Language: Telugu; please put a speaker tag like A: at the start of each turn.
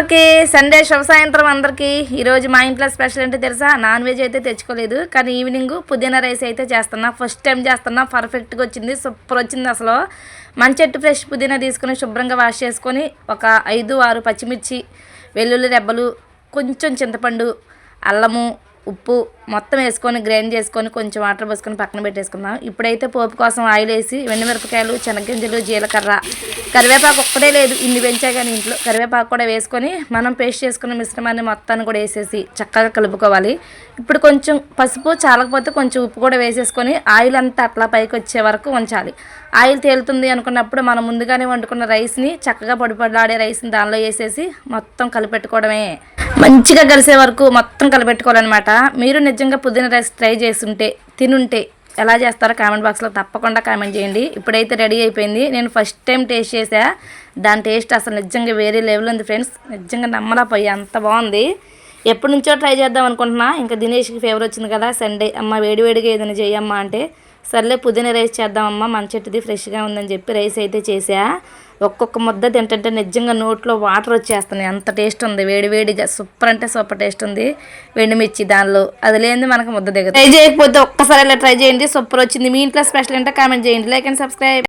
A: అందరికీ సండే శుభ సాయంత్రం అందరికీ. ఈరోజు మా ఇంట్లో స్పెషల్ అంటే తెలుసా? నాన్ వెజ్ అయితే తెచ్చుకోలేదు. కానీ ఈవినింగ్ పుదీనా రైస్ అయితే చేస్తున్నా. ఫస్ట్ టైం చేస్తున్నా. పర్ఫెక్ట్గా వచ్చింది. సూపర్ వచ్చింది అసలు. మంచెట్టు ఫ్రెష్ పుదీనా తీసుకుని శుభ్రంగా వాష్ చేసుకొని ఒక ఐదు ఆరు పచ్చిమిర్చి వెల్లుల్లి రెబ్బలు కొంచెం చింతపండు అల్లము ఉప్పు మొత్తం వేసుకొని గ్రైండ్ చేసుకొని కొంచెం వాటర్ పోసుకొని పక్కన పెట్టేసుకున్నాం ఇప్పుడైతే పోపు కోసం ఆయిల్ వేసి మిరపకాయలు శనగింజలు జీలకర్ర. కరివేపాకు ఒక్కటే లేదు ఇన్ని పెంచా కానీ ఇంట్లో. కరివేపాకు కూడా వేసుకొని మనం పేస్ట్ చేసుకున్న మిశ్రమాన్ని మొత్తాన్ని కూడా వేసేసి చక్కగా కలుపుకోవాలి. ఇప్పుడు కొంచెం పసుపు చాలకపోతే కొంచెం ఉప్పు కూడా వేసేసుకొని ఆయిల్ అంతా అట్లా పైకి వచ్చే వరకు ఉంచాలి. ఆయిల్ తేలుతుంది అనుకున్నప్పుడు మనం ముందుగానే వండుకున్న రైస్ని చక్కగా పొడిపడిలాడే రైస్ని దానిలో వేసేసి మొత్తం కలిపెట్టుకోవడమే. మంచిగా కలిసే వరకు మొత్తం కలిపెట్టుకోవాలన్నమాట. మీరు నిజంగా పుదీనా రైస్ ట్రై చేస్తుంటే తినుంటే ఎలా చేస్తారో కామెంట్ బాక్స్లో తప్పకుండా కామెంట్ చేయండి. ఇప్పుడైతే రెడీ అయిపోయింది. నేను ఫస్ట్ టైం టేస్ట్ చేసా దాని టేస్ట్ అసలు నిజంగా వేరే లెవెల్ ఉంది ఫ్రెండ్స్. నిజంగా నమ్మలా పోయి అంత బాగుంది. ఎప్పటి నుంచో ట్రై చేద్దాం అనుకుంటున్నా. ఇంకా దినేష్కి ఫేవర్ వచ్చింది కదా సండే అమ్మ వేడివేడిగా ఏదైనా చేయమ్మా అంటే. సర్లే పుదీనా రైస్ చేద్దామమ్మా మన చెట్టుది ఫ్రెష్గా ఉందని చెప్పి రైస్ అయితే చేసా ఒక్కొక్క ముద్ద తింటుంటే నిజంగా నోట్లో వాటర్ వచ్చేస్తున్నాయి. అంత టేస్ట్ ఉంది వేడివేడిగా సూపర్ అంటే సూపర్ టేస్ట్ ఉంది. వెండిమిర్చి దానిలో అది లేనిది మనకు ముద్ద దిగదు. ట్రై చేయకపోతే ఒక్కసారి ఇలా ట్రై చేయండి సూపర్ వచ్చింది. మీ ఇంట్లో స్పెషల్ అంటే కామెంట్ చేయండి. Like and subscribe.